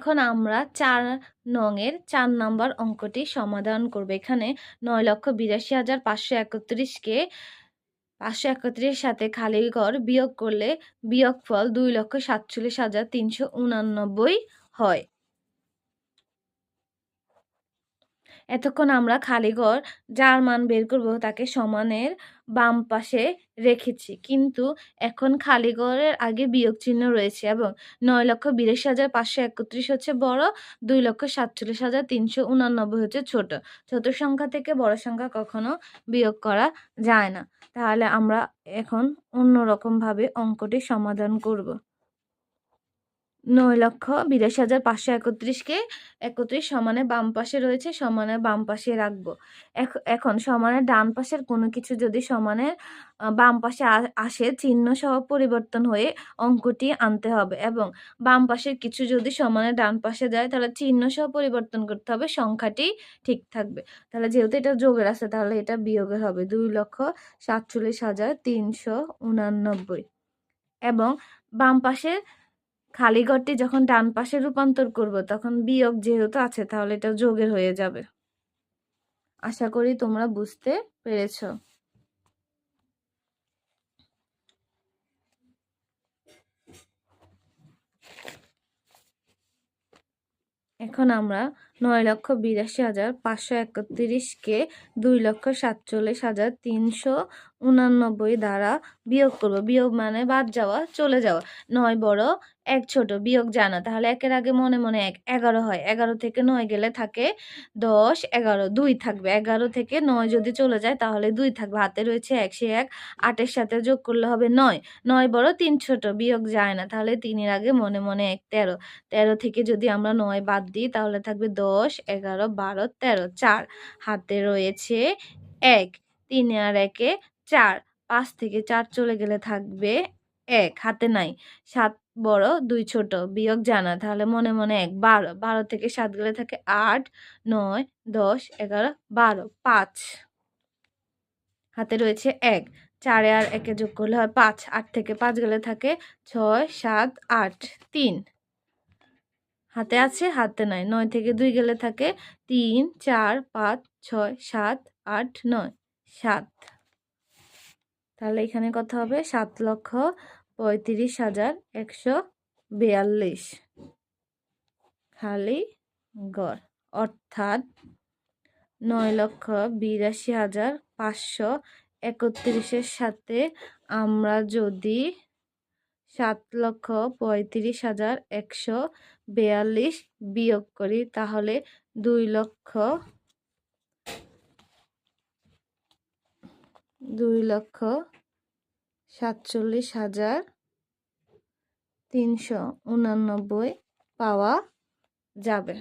এখন আমরা চার নংয়ের চার নাম্বার অঙ্কটি সমাধান করব। এখানে নয় লক্ষ বিরাশি হাজার পাঁচশো একত্রিশকে পাঁচশো একত্রিশের সাথে খালি ঘর বিয়োগ করলে বিয়োগফল দুই লক্ষ সাতচল্লিশ হাজার তিনশো উনানব্বই হয়। এতক্ষণ আমরা খালি ঘর যার মান বের করব তাকে সমানের বাম পাশে রেখেছি। কিন্তু এখন খালিগড়ের আগে বিয়োগ চিহ্ন রয়েছে এবং নয় লক্ষ বিরাশি হাজার পাঁচশো একত্রিশ হচ্ছে বড়, দুই লক্ষ সাতচল্লিশ হাজার তিনশো উনানব্বই হচ্ছে ছোট। ছোট সংখ্যা থেকে বড় সংখ্যা কখনো বিয়োগ করা যায় না। তাহলে আমরা এখন অন্যরকমভাবে অঙ্কটি সমাধান করব। নয় লক্ষ বিরাশি হাজার পাঁচশো একত্রিশকে একত্রিশ সমানে বাম পাশে রয়েছে, সমানে বাম পাশে রাখব। এখন সমানের ডান পাশের কোনো কিছু যদি সমানে বাম পাশে আসে, চিহ্ন সহ পরিবর্তন হয়ে অঙ্কটি আনতে হবে এবং বাম পাশের কিছু যদি সমানে ডান পাশে যায়, তাহলে চিহ্ন সহ পরিবর্তন করতে হবে, সংখ্যাটি ঠিক থাকবে। তাহলে যেহেতু এটা যোগের আছে, তাহলে এটা বিয়োগের হবে। দুই লক্ষ সাতচল্লিশ হাজার তিনশো উনানব্বই। এবং বাম পাশের খালি ঘরটি যখন ডান পাশে রূপান্তর করব, তখন বিয়োগ যেহেতু আছে, তাহলে এটা যোগের হয়ে যাবে। আশা করি তোমরা বুঝতে পেরেছ। এখন আমরা নয় লক্ষ বিরাশি হাজার পাঁচশো একত্রিশকে দুই লক্ষ সাতচল্লিশ হাজার তিনশো উনানব্বই দ্বারা বিয়োগ করব। বিয়োগ মানে বাদ যাওয়া, চলে যাওয়া। নয় বড়, এক ছোট, বিয়োগ জানা। তাহলে একের আগে মনে মনে এক, এগারো হয়। এগারো থেকে নয় গেলে থাকে দশ, এগারো, দুই থাকবে। এগারো থেকে নয় যদি চলে যায়, তাহলে দুই থাকবে। হাতে রয়েছে এক সে এক, আটের সাথে যোগ করলে হবে নয়। নয় বড়, তিন ছোট, বিয়োগ যায় না। তাহলে তিনের আগে মনে মনে এক, তেরো। তেরো থেকে যদি আমরা নয় বাদ দিই, তাহলে থাকবে দশ এগারো, বারো, তেরো, চার। হাতে রয়েছে এক, তিনে আর একে চার। পাঁচ থেকে চার চলে গেলে থাকবে এক, হাতে নাই। সাত বড়, দুই ছোট, বিয়োগ জানা। তাহলে মনে মনে এক, বারো। বারো থেকে সাত গেলে থাকে আট, নয়, দশ, এগারো, বারো, পাঁচ। হাতে রয়েছে এক। চারে আর একে যোগ করলে হয় পাঁচ। আট থেকে পাঁচ গেলে থাকে ছয়, সাত, আট, তিন। হাতে আছে, হাতে নাই। নয় থেকে দুই গেলে থাকে তিন, চার, পাঁচ, ছয়, সাত, আট, নয়। সাত। তাহলে এখানে কথা হবে সাত লক্ষ পঁয়ত্রিশ হাজার একশো বিয়াল্লিশ। খালি গড়। অর্থাৎ নয় লক্ষ বিরাশি হাজার পাঁচশো একত্রিশের সাথে আমরা যদি সাত লক্ষ পঁয়ত্রিশ হাজার একশো বিয়াল্লিশ বিয়োগ করি তাহলে দুই লক্ষ দুই লক্ষ সাতচল্লিশ হাজার তিনশো উনানব্বই পাওয়া যাবে।